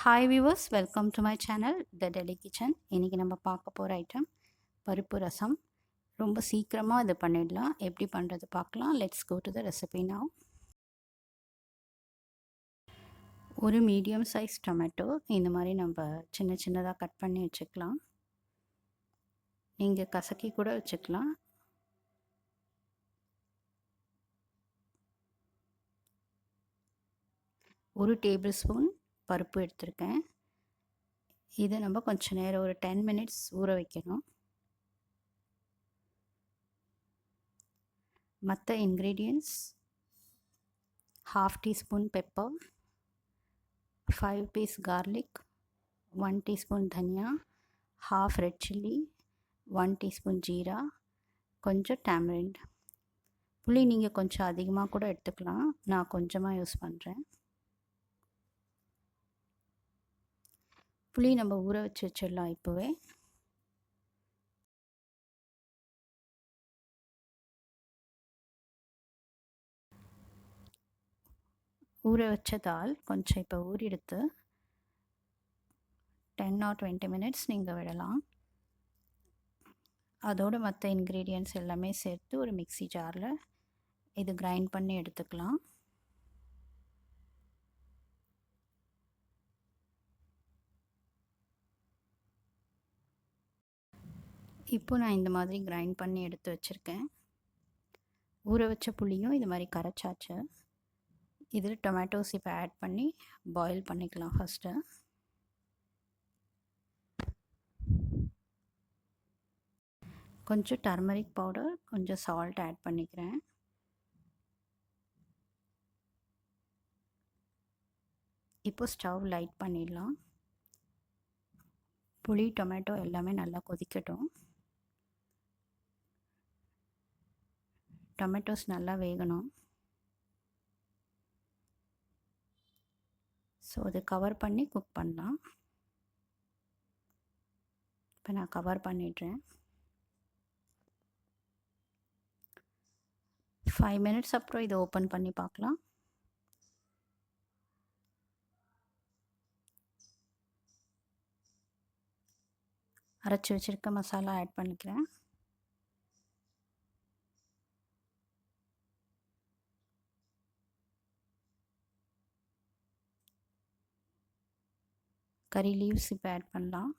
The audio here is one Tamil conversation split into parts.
Hi viewers welcome to my channel the Delhi kitchen இன்றைக்கி நம்ம பார்க்க போகிற ஐட்டம் பருப்பு ரசம். ரொம்ப சீக்கிரமாக இது பண்ணிடலாம். எப்படி பண்ணுறது பார்க்கலாம். Let's go to the recipe now. ஒரு மீடியம் சைஸ் டொமேட்டோ இந்த மாதிரி நம்ம சின்ன சின்னதாக கட் பண்ணி வச்சுக்கலாம். நீங்கள் கசக்கி கூட வச்சுக்கலாம். ஒரு டேபிள் ஸ்பூன் பருப்பு எடுத்திருக்கேன். இதை நம்ம கொஞ்சம் நேரம் ஒரு டென் மினிட்ஸ் ஊற வைக்கணும். மற்ற ingredients half teaspoon pepper five piece garlic one teaspoon தனியா half red chilli one teaspoon jeera கொஞ்சம் டேமரிண்ட் புளி நீங்கள் கொஞ்சம் அதிகமாக கூட எடுத்துக்கலாம். நான் கொஞ்சமாக யூஸ் பண்ணுறேன் புளி நம்ம ஊற வச்சு வச்சிடலாம் இப்போவே. ஊற வச்ச தால் கொஞ்சம் இப்போ ஊறெடுத்து டென் ஆர் டுவெண்ட்டி மினிட்ஸ் நீங்கள் விடலாம். அதோடு மற்ற இன்க்ரீடியன்ட்ஸ் எல்லாமே சேர்த்து ஒரு மிக்சி ஜாரில் இது கிரைண்ட் பண்ணி எடுத்துக்கலாம். இப்போ நான் இந்த மாதிரி கிரைண்ட் பண்ணி எடுத்து வச்சுருக்கேன். ஊற வச்ச புளியும் இது மாதிரி கரைச்சாச்சு. இதில் டொமேட்டோஸ் இப்போ ஆட் பண்ணி பாயில் பண்ணிக்கலாம் ஃபஸ்ட்டு கொஞ்சம் டர்மரிக் பவுடர் கொஞ்சம் சால்ட் ஆட் பண்ணிக்கிறேன். இப்போ ஸ்டவ் லைட் பண்ணிடலாம். புளி டொமேட்டோ எல்லாமே நல்லா கொதிக்கட்டும். டொமேட்டோஸ் நல்லா வேகணும். ஸோ அது கவர் பண்ணி குக் பண்ணலாம். இப்போ நான் கவர் பண்ணிடுறேன். ஃபைவ் மினிட்ஸ் அப்புறம் இதை ஓப்பன் பண்ணி பார்க்கலாம். அரைச்சி வச்சுருக்க மசாலா ஆட் பண்ணிக்கிறேன். கறி லீவ்ஸ் இப்போ ஆட் பண்ணலாம்.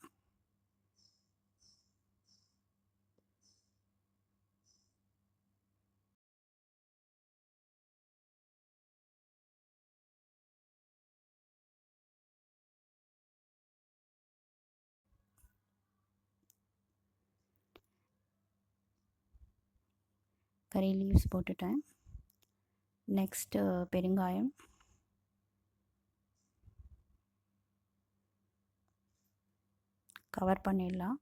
கறி லீவ்ஸ் போட்டுட்டேன். நெக்ஸ்ட்டு பெருங்காயம். கவர் பண்ணிடலாம்.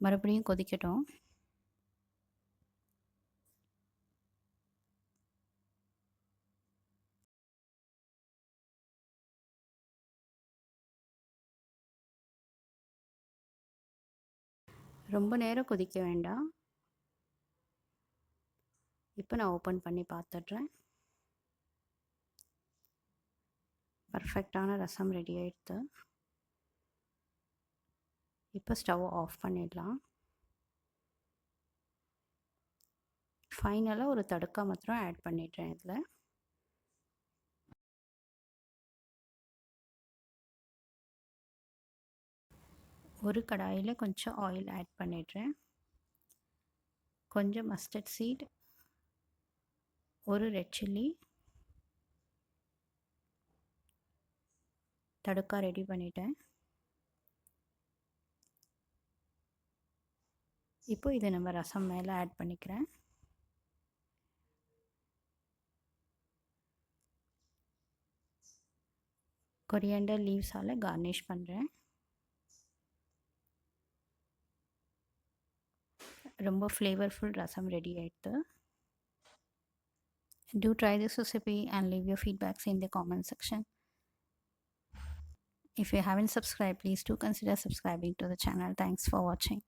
மறுபடியும் கொதிக்கட்டும். ரொம்ப நேரம் கொதிக்க வேண்டாம். இப்போ நான் ஓப்பன் பண்ணி பார்த்துட்றேன். பர்ஃபெக்டான ரசம் ரெடி ஆகிடுது இப்போ ஸ்டவ் ஆஃப் பண்ணிடலாம். ஃபைனலாக ஒரு தடுக்கா மாத்திரம் ஆட் பண்ணிடுறேன் இதில். ஒரு கடாயில் கொஞ்சம் ஆயில் ஆட் பண்ணிடுறேன். கொஞ்சம் மஸ்டர்ட் சீட் ஒரு ரெட் சில்லி தடுக்கா ரெடி பண்ணிட்டேன். இப்போ இதை நம்ம ரசம் மேலே ஆட் பண்ணிக்கிறேன் கொரியாண்டர் லீவ்ஸால் கார்னிஷ் பண்ணுறேன் ரொம்ப ஃப்ளேவர்ஃபுல் ரசம் ரெடி ஆகிடுது to try this recipe and leave your feedbacks in the comment section if you haven't subscribed, please do consider subscribing to the channel thanks for வாட்சிங்